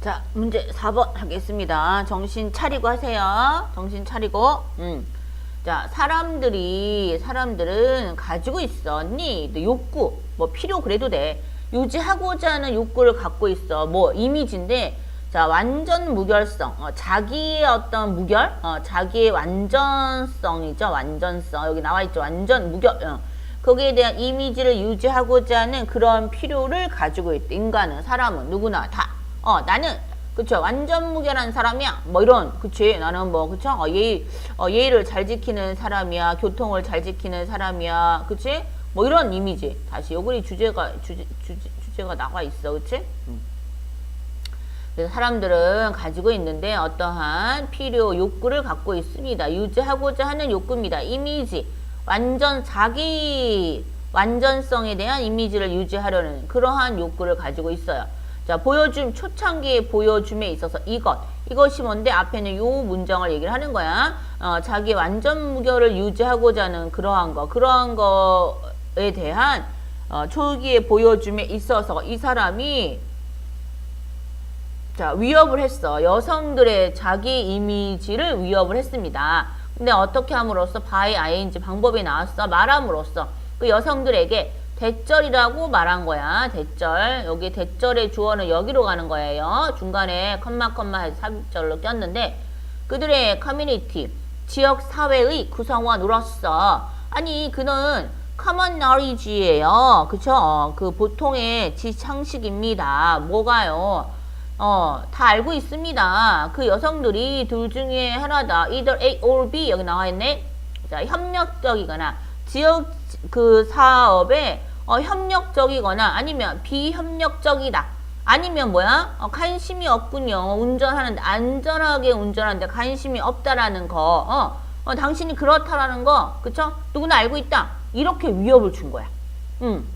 자, 문제 4번 하겠습니다. 정신 차리고 하세요. 정신 차리고. 음. 자, 사람들이, 사람들은 가지고 있어. 니 욕구, 뭐 필요 그래도 돼. 유지하고자 하는 욕구를 갖고 있어. 뭐 이미지인데, 자, 완전 무결성. 어, 자기의 어떤 무결? 어, 자기의 완전성이죠. 완전성. 여기 나와 있죠. 완전 무결. 어. 거기에 대한 이미지를 유지하고자 하는 그런 필요를 가지고 있다. 인간은, 사람은, 누구나 다. 어, 나는, 그쵸. 완전 무결한 사람이야. 뭐 이런, 그치. 나는 뭐, 그쵸. 어, 예의, 어, 예의를 잘 지키는 사람이야. 교통을 잘 지키는 사람이야. 그치. 뭐 이런 이미지. 다시, 요거리 주제가, 주제, 주제, 주제가 나와 있어. 그치? 음. 그래서 사람들은 가지고 있는데 어떠한 필요, 욕구를 갖고 있습니다. 유지하고자 하는 욕구입니다. 이미지. 완전 자기 완전성에 대한 이미지를 유지하려는 그러한 욕구를 가지고 있어요. 자, 보여줌, 초창기에 보여줌에 있어서 이것. 이것이 뭔데? 앞에는 요 문장을 얘기를 하는 거야. 어, 자기 완전 무결을 유지하고자 하는 그러한 거. 그러한 거에 대한 어, 초기에 보여줌에 있어서 이 사람이 자, 위협을 했어. 여성들의 자기 이미지를 위협을 했습니다. 근데 어떻게 함으로써 by ing 방법이 나왔어. 말함으로써 그 여성들에게 대절이라고 말한 거야. 대절. 여기 대절의 주어는 여기로 가는 거예요. 중간에 컴마 컴마 해서 삽입절로 꼈는데 그들의 커뮤니티, 지역 사회의 구성원으로서 아니 그는 common knowledge예요. 그쵸? 어, 그 보통의 지상식입니다. 뭐가요? 어, 다 알고 있습니다. 그 여성들이 둘 중에 하나다. either A or B 여기 나와 있네. 자, 협력적이거나 지역 그 사업에 어, 협력적이거나 아니면 비협력적이다. 아니면 뭐야? 어, 관심이 없군요. 운전하는데 안전하게 운전하는데 관심이 없다라는 거. 어, 어, 당신이 그렇다라는 거. 그쵸? 누구나 알고 있다. 이렇게 위협을 준 거야. 음.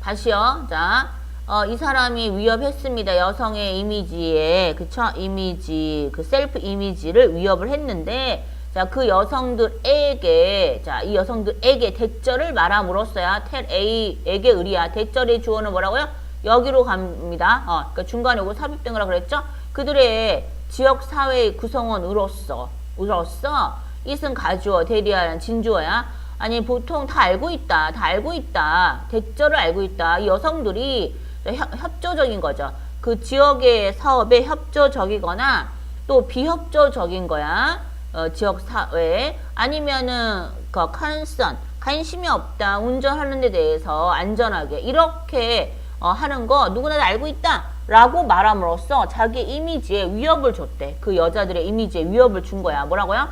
다시요. 자, 어, 이 사람이 위협했습니다. 여성의 이미지에, 그쵸? 이미지, 그 셀프 이미지를 위협을 했는데, 자, 그 여성들에게, 자, 이 여성들에게 대절을 말함으로써야 텔 A에게 의리야. 대절의 주어는 뭐라고요? 여기로 갑니다. 어, 그러니까 중간에 요거 삽입된 거라 그랬죠? 그들의 지역 사회의 구성원으로서, 으로서, 이승 가주어, 대리하는 진주어야. 아니, 보통 다 알고 있다. 다 알고 있다. 대절을 알고 있다. 이 여성들이 협, 협조적인 거죠. 그 지역의 사업에 협조적이거나 또 비협조적인 거야. 어, 지역 사회 아니면은 그 컨선 관심이 없다. 운전하는 데 대해서 안전하게 이렇게 어, 하는 거 누구나 다 알고 있다. 라고 말함으로써 자기 이미지에 위협을 줬대. 그 여자들의 이미지에 위협을 준 거야. 뭐라고요?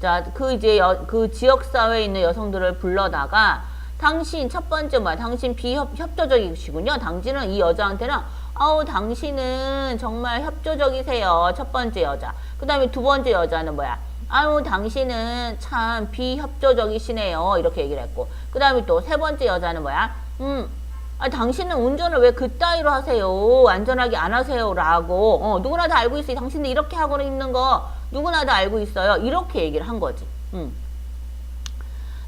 자, 그 이제 여, 그 지역 사회에 있는 여성들을 불러다가 당신 첫 번째 뭐야? 당신 비협조적이시군요. 당신은 이 여자한테는 아우 당신은 정말 협조적이세요. 첫 번째 여자. 그 다음에 두 번째 여자는 뭐야? 아우 당신은 참 비협조적이시네요. 이렇게 얘기를 했고 그 다음에 또 세 번째 여자는 뭐야? 음, 아, 당신은 운전을 왜 그따위로 하세요? 안전하게 안 하세요? 라고 어, 누구나 다 알고 있어요. 당신들 이렇게 하고 있는 거 누구나 다 알고 있어요. 이렇게 얘기를 한 거지. 음.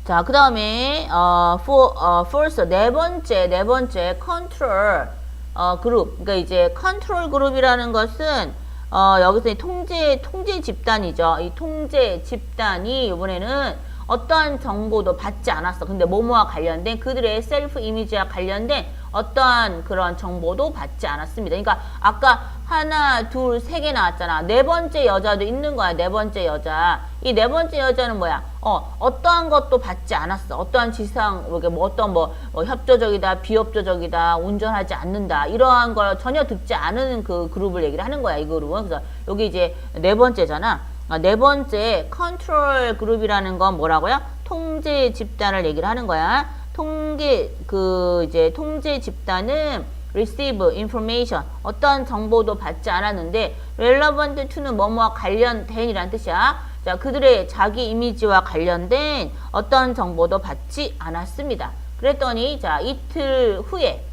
자, 그 다음에, 어, for, 어, first, 네 번째, 네 번째, control, 어, 그룹. 그러니까 이제 control 그룹이라는 것은, 어, 여기서 이 통제, 통제 집단이죠. 이 통제 집단이 이번에는 어떠한 정보도 받지 않았어. 근데 뭐뭐와 관련된 그들의 셀프 이미지와 관련된 어떠한 그런 정보도 받지 않았습니다. 그러니까 아까 하나, 둘, 세 개 나왔잖아. 네 번째 여자도 있는 거야. 네 번째 여자. 이 네 번째 여자는 뭐야? 어, 어떠한 것도 받지 않았어. 어떠한 지상, 이렇게 뭐 어떤 뭐, 뭐 협조적이다, 비협조적이다, 운전하지 않는다. 이러한 걸 전혀 듣지 않은 그 그룹을 얘기를 하는 거야. 이 그룹은. 그래서 여기 이제 네 번째잖아. 아, 네 번째 컨트롤 그룹이라는 건 뭐라고요? 통제 집단을 얘기를 하는 거야. 통계 그 이제 통제 집단은 receive information 어떤 정보도 받지 않았는데 relevant to는 뭐뭐와 관련된이란 뜻이야. 자, 그들의 자기 이미지와 관련된 어떤 정보도 받지 않았습니다. 그랬더니 자, 이틀 후에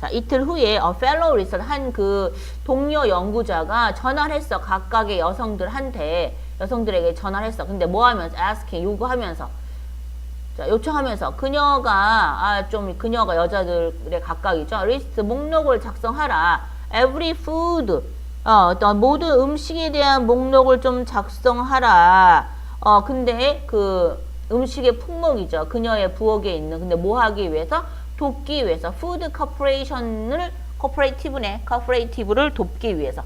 자, 이틀 후에 어, fellow research 한그 동료 연구자가 전화를 했어. 각각의 여성들한테 여성들에게 전화를 했어. 근데 뭐 하면서 asking 요구하면서 자, 요청하면서 그녀가 아 좀 그녀가 여자들의 각각이죠. 리스트 목록을 작성하라. every food 어, 어떤 모든 음식에 대한 목록을 좀 작성하라. 어, 근데 그 음식의 품목이죠. 그녀의 부엌에 있는. 근데 뭐 하기 위해서? 돕기 위해서. 푸드 커퍼레이션을 코퍼레이티브네. 코퍼레이티브를 돕기 위해서.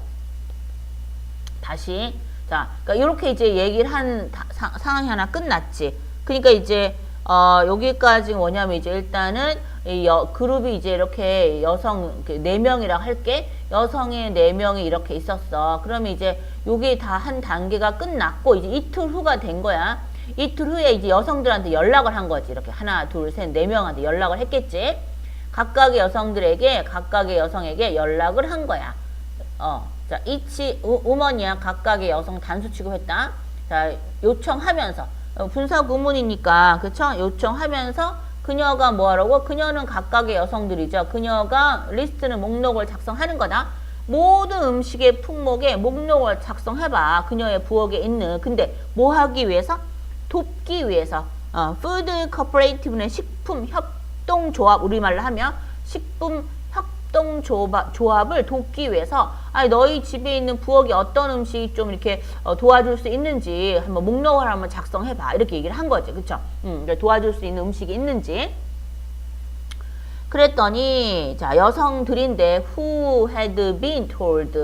다시 자, 그러니까 이렇게 이제 얘기를 한 다- 사- 상황이 하나 끝났지. 그러니까 이제 어, 여기까지 뭐냐면 이제 일단은 이 여, 그룹이 이제 이렇게 여성 이렇게 네 명이라고 할게. 여성의 네 명이 이렇게 있었어. 그러면 이제 요게 다 한 단계가 끝났고 이제 이틀 후가 된 거야. 이틀 후에 이제 여성들한테 연락을 한 거지. 이렇게 하나, 둘, 셋, 네 명한테 연락을 했겠지. 각각의 여성들에게 각각의 여성에게 연락을 한 거야. 어, 자, 이치 우, 우먼이야 각각의 여성 단수 취급했다. 자, 요청하면서 어, 분사 구문이니까 그쵸? 요청하면서 그녀가 뭐하라고? 그녀는 각각의 여성들이죠. 그녀가 리스트는 목록을 작성하는 거다. 모든 음식의 품목에 목록을 작성해봐. 그녀의 부엌에 있는. 근데 뭐 하기 위해서? 돕기 위해서. 어, 푸드 커퍼레이티브는 식품 협동조합 우리말로 하면 식품 협동 조합, 조합을 돕기 위해서 아니 너희 집에 있는 부엌에 어떤 음식이 좀 이렇게 어, 도와줄 수 있는지 한번 목록을 한번 작성해봐. 이렇게 얘기를 한 거지. 그쵸? 음, 도와줄 수 있는 음식이 있는지. 그랬더니 자 여성들인데 who had been told.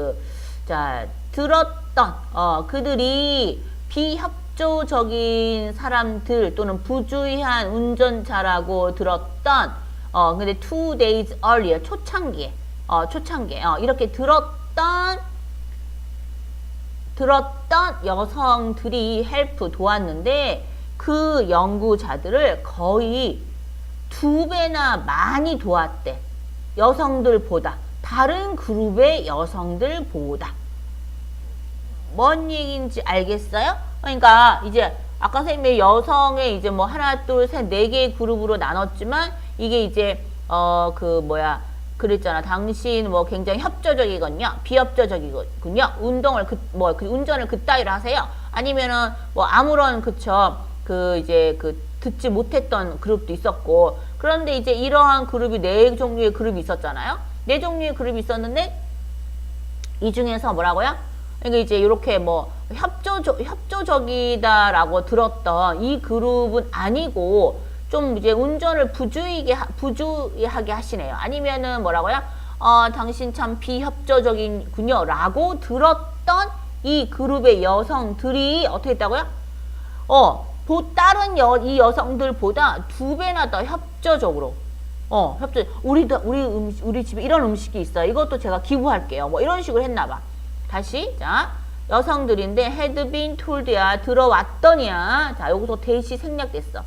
자 들었던 어 그들이 비협조적인 사람들 또는 부주의한 운전자라고 들었던 어 근데 two days earlier 초창기에 어 초창기에 어 이렇게 들었던 들었던 여성들이 헬프 도왔는데 그 연구자들을 거의 두 배나 많이 도왔대. 여성들보다. 다른 그룹의 여성들보다. 뭔 얘기인지 알겠어요? 그러니까 이제 아까 선생님이 여성의 이제 뭐 하나, 둘, 셋, 네 개의 그룹으로 나눴지만 이게 이제 어 그 뭐야 그랬잖아. 당신 뭐 굉장히 협조적이거든요. 비협조적이군요. 운동을 그 뭐 그 운전을 그따위로 하세요. 아니면은 뭐 아무런 그쵸 그 이제 그 듣지 못했던 그룹도 있었고 그런데 이제 이러한 그룹이 네 종류의 그룹이 있었잖아요. 네 종류의 그룹이 있었는데 이 중에서 뭐라고요? 그러니까 이제 이렇게 뭐 협조적 협조적이다라고 들었던 이 그룹은 아니고 좀 이제 운전을 부주의게 하- 부주의하게 하시네요. 아니면은 뭐라고요? 어, 당신 참 비협조적이군요 라고 들었던 이 그룹의 여성들이 어떻게 했다고요? 어, 보, 다른 여, 이 여성들보다 두 배나 더 협조적으로 어, 협조. 우리도 우리 음 우리 집에 이런 음식이 있어요. 이것도 제가 기부할게요. 뭐 이런 식으로 했나 봐. 다시 자 여성들인데 had been told야 들어왔더니야. 자 여기서 대시 생략됐어.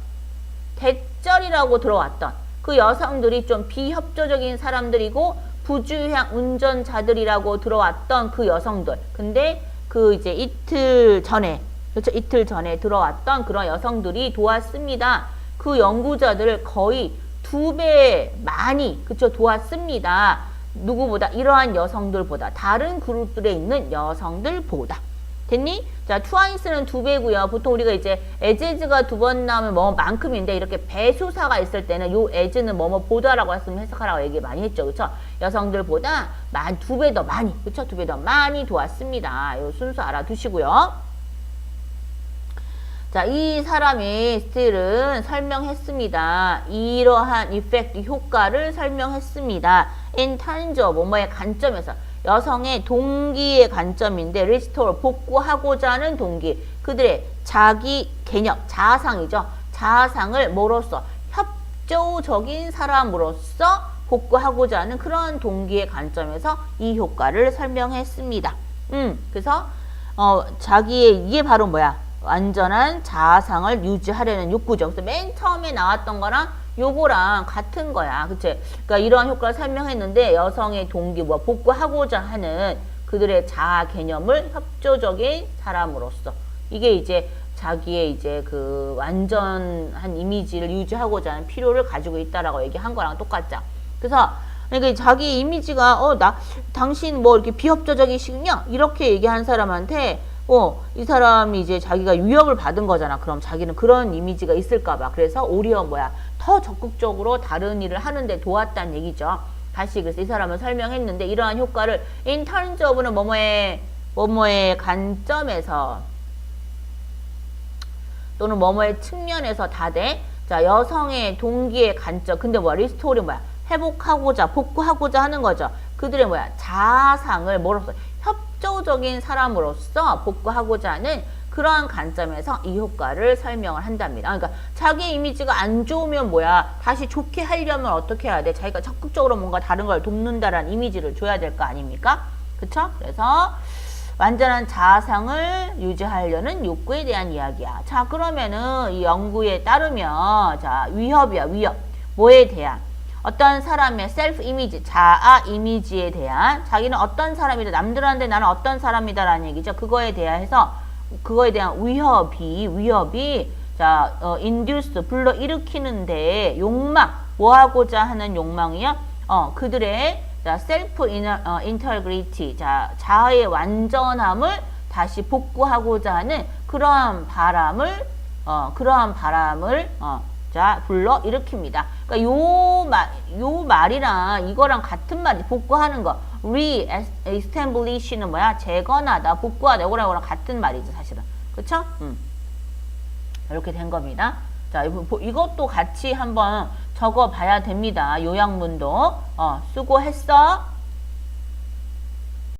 대절이라고 들어왔던 그 여성들이 좀 비협조적인 사람들이고 부주의한 운전자들이라고 들어왔던 그 여성들. 근데 그 이제 이틀 전에 그렇죠 이틀 전에 들어왔던 그런 여성들이 도왔습니다. 그 연구자들을 거의 두 배 많이 그쵸 도왔습니다. 누구보다 이러한 여성들보다 다른 그룹들에 있는 여성들보다 됐니? 자, 트와이스는 두 배고요. 보통 우리가 이제 에즈가 두 번 나오면 뭐 만큼인데 이렇게 배수사가 있을 때는 요 에즈는 뭐뭐 보다라고 했으면 해석하라고 얘기 많이 했죠. 그쵸? 여성들보다 만 두 배 더 많이 그쵸? 두배 더 많이 도왔습니다. 요 순서 알아두시고요. 자, 이 사람이 스틸은 설명했습니다. 이러한 이펙트 효과를 설명했습니다. In terms of 뭐뭐의 관점에서 여성의 동기의 관점인데 restore 복구하고자 하는 동기 그들의 자기 개념 자아상이죠. 자아상을 뭐로써 협조적인 사람으로서 복구하고자 하는 그런 동기의 관점에서 이 효과를 설명했습니다. 음, 그래서 어, 자기의 이게 바로 뭐야? 완전한 자아상을 유지하려는 욕구죠. 그래서 맨 처음에 나왔던 거랑 요거랑 같은 거야. 그치? 그러니까 이러한 효과를 설명했는데 여성의 동기, 뭐, 복구하고자 하는 그들의 자아 개념을 협조적인 사람으로서. 이게 이제 자기의 이제 그 완전한 이미지를 유지하고자 하는 필요를 가지고 있다라고 얘기한 거랑 똑같죠. 그래서 그러니까 자기 이미지가 어 나 당신 뭐 이렇게 비협조적이시군요 이렇게 얘기한 사람한테 어 이 사람이 이제 자기가 위협을 받은 거잖아 그럼 자기는 그런 이미지가 있을까봐 그래서 오히려 뭐야 더 적극적으로 다른 일을 하는데 도왔다는 얘기죠. 다시 그래서 이 사람은 설명했는데 이러한 효과를 in terms 뭐뭐의 뭐뭐의 관점에서 또는 뭐뭐의 측면에서 다돼? 자 여성의 동기의 관점. 근데 뭐야? 리스토리 뭐야? 회복하고자 복구하고자 하는 거죠. 그들의 뭐야? 자상을 뭐로서? 협조적인 사람으로서 복구하고자 하는 그러한 관점에서 이 효과를 설명을 한답니다. 그러니까 자기 이미지가 안 좋으면 뭐야 다시 좋게 하려면 어떻게 해야 돼? 자기가 적극적으로 뭔가 다른 걸 돕는다라는 이미지를 줘야 될 거 아닙니까? 그쵸? 그래서 완전한 자아상을 유지하려는 욕구에 대한 이야기야. 자, 그러면은 이 연구에 따르면 자, 위협이야, 위협. 뭐에 대한? 어떤 사람의 셀프 이미지, 자아 이미지에 대한 자기는 어떤 사람이다. 남들한테 나는 어떤 사람이다라는 얘기죠. 그거에 대해서 그거에 대한 위협이 위협이 자, 어, induce 불러 일으키는데 욕망 뭐 하고자 하는 욕망이요? 어, 그들의 자, 셀프 어, 인터그리티 자, 자아의 완전함을 다시 복구하고자 하는 그러한 바람을 어, 그러한 바람을 어, 자, 불러 일으킵니다. 그러니까 요 말, 요 말이랑 이거랑 같은 말이 복구하는 거. Re-establish는 뭐야? 재건하다, 복구하다. 이거랑 이거랑 같은 말이죠, 사실은. 그쵸? 음. 이렇게 된 겁니다. 자, 이것도 같이 한번 적어 봐야 됩니다. 요약문도. 어, 수고했어.